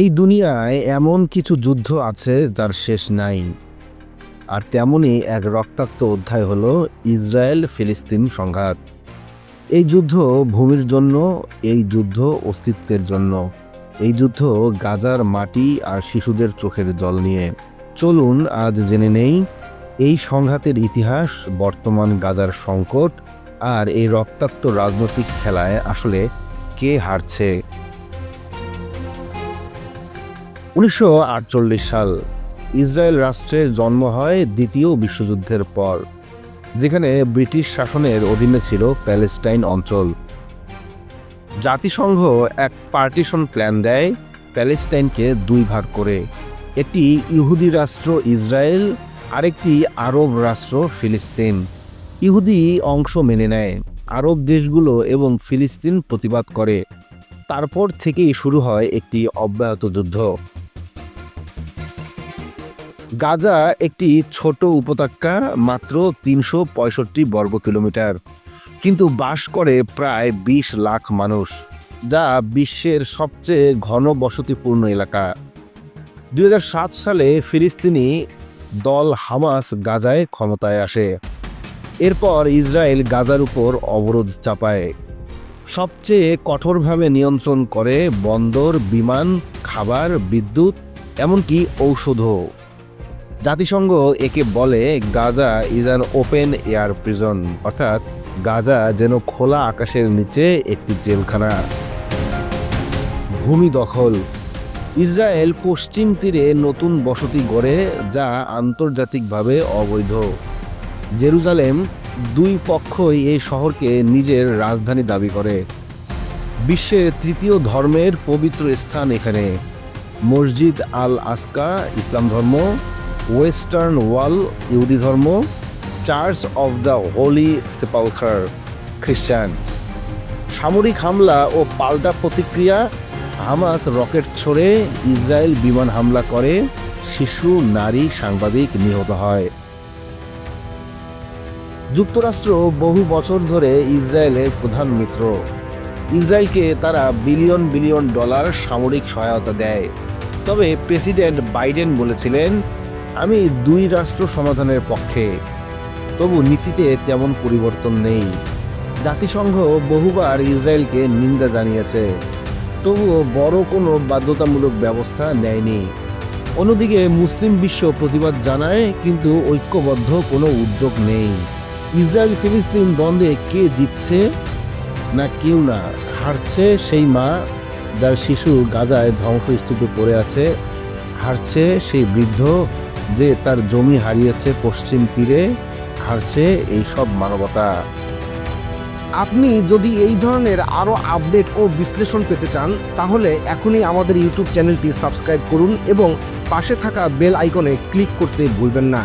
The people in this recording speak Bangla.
এই দুনিয়ায় এমন কিছু যুদ্ধ আছে যার শেষ নাই। আর তেমনই এক রক্তাক্ত অধ্যায় হলো ইসরায়েল ফিলিস্তিন সংঘাত। এই যুদ্ধ ভূমির জন্য, এই যুদ্ধ অস্তিত্বের জন্য। এই যুদ্ধ গাজার মাটি আর শিশুদের চোখের জল নিয়ে। চলুন আজ জেনে নেই, এই সংঘাতের ইতিহাস, বর্তমান গাজার সংকট আর এই রক্তাক্ত রাজনৈতিক খেলায় আসলে কে হারছে। উনিশশো আটচল্লিশ সাল ইসরায়েল রাষ্ট্রের জন্ম হয় দ্বিতীয় বিশ্বযুদ্ধের পর, যেখানে ব্রিটিশ শাসনের অধীনে ছিল প্যালেস্টাইন অঞ্চল। জাতিসংঘ এক পার্টিশন প্ল্যান দেয় প্যালেস্টাইনকে দুই ভাগ করে। একটি ইহুদি রাষ্ট্র ইসরায়েল, আরেকটি আরব রাষ্ট্র ফিলিস্তিন। ইহুদি অংশ মেনে নেয়, আরব দেশগুলো এবং ফিলিস্তিন প্রতিবাদ করে। তারপর থেকেই শুরু হয় একটি অব্যাহত যুদ্ধ। গাজা একটি ছোট উপত্যকা মাত্র তিনশো পঁয়ষট্টি বর্গ কিলোমিটার, কিন্তু বাস করে প্রায় বিশ লাখ মানুষ, যা বিশ্বের সবচেয়ে ঘন বসতিপূর্ণ এলাকা। দু হাজার সাত সালে ফিলিস্তিনি দল হামাস গাজায় ক্ষমতায় আসে। এরপর ইসরায়েল গাজার উপর অবরোধ চাপায়। সবচেয়ে কঠোরভাবে নিয়ন্ত্রণ করে বন্দর, বিমান, খাবার, বিদ্যুৎ, এমনকি ঔষধও। জাতিসংঘ একে বলে Gaza is an open air prison অর্থাৎ গাজা যেন খোলা আকাশের নিচে একটি জেলখানা। ভূমি দখল। ইসরায়েল পশ্চিম তীরে নতুন বসতি গড়ে, যা আন্তর্জাতিকভাবে অবৈধ। জেরুজালেম দুই পক্ষই এই শহরকে নিজের রাজধানী দাবি করে। বিশ্বের তৃতীয় ধর্মের পবিত্র স্থান এখানে। মসজিদ আল আসকা ইসলাম ধর্ম ওয়েস্টার্ন ওয়াল, ইহুদি ধর্ম, church of the holy sepulchre, খ্রিস্টান। সামরিক হামলা ও পাল্টা প্রতিক্রিয়া, হামাস রকেট ছড়ে ইসরায়েল বিমান হামলা করে, শিশু, নারী, সাংবাদিক নিহত হয়। যুক্তরাষ্ট্র বহু বছর ধরে ইসরায়েলের প্রধান মিত্র। ইসরায়েলকে তারা বিলিয়ন বিলিয়ন ডলার সামরিক সহায়তা দেয়। তবে প্রেসিডেন্ট বাইডেন বলেছিলেন আমি দুই রাষ্ট্র সমাধানের পক্ষে। তবু নীতিতে তেমন পরিবর্তন নেই। জাতিসংঘ বহুবার ইসরায়েলকে নিন্দা জানিয়েছে। তবুও বড় কোনো বাধ্যতামূলক ব্যবস্থা নেয়নি। অন্যদিকে মুসলিম বিশ্ব প্রতিবাদ জানায়, কিন্তু ঐক্যবদ্ধ কোনো উদ্যোগ নেই। ইসরায়েল ফিলিস্তিন দ্বন্দ্বে কে জিতছে? না কেউ না। হারছে সেই মা যার শিশু গাজায় ধ্বংসস্তূপে পড়ে আছে। হারছে সেই বৃদ্ধ যে তার জমি হারিয়েছে পশ্চিম তীরে, হারছে এই সব মানবতা। আপনি যদি এই ধরনের আরও আপডেট ও বিশ্লেষণ পেতে চান, তাহলে এখনই আমাদের ইউটিউব চ্যানেলটি সাবস্ক্রাইব করুন এবং পাশে থাকা বেল আইকনে ক্লিক করতে ভুলবেন না।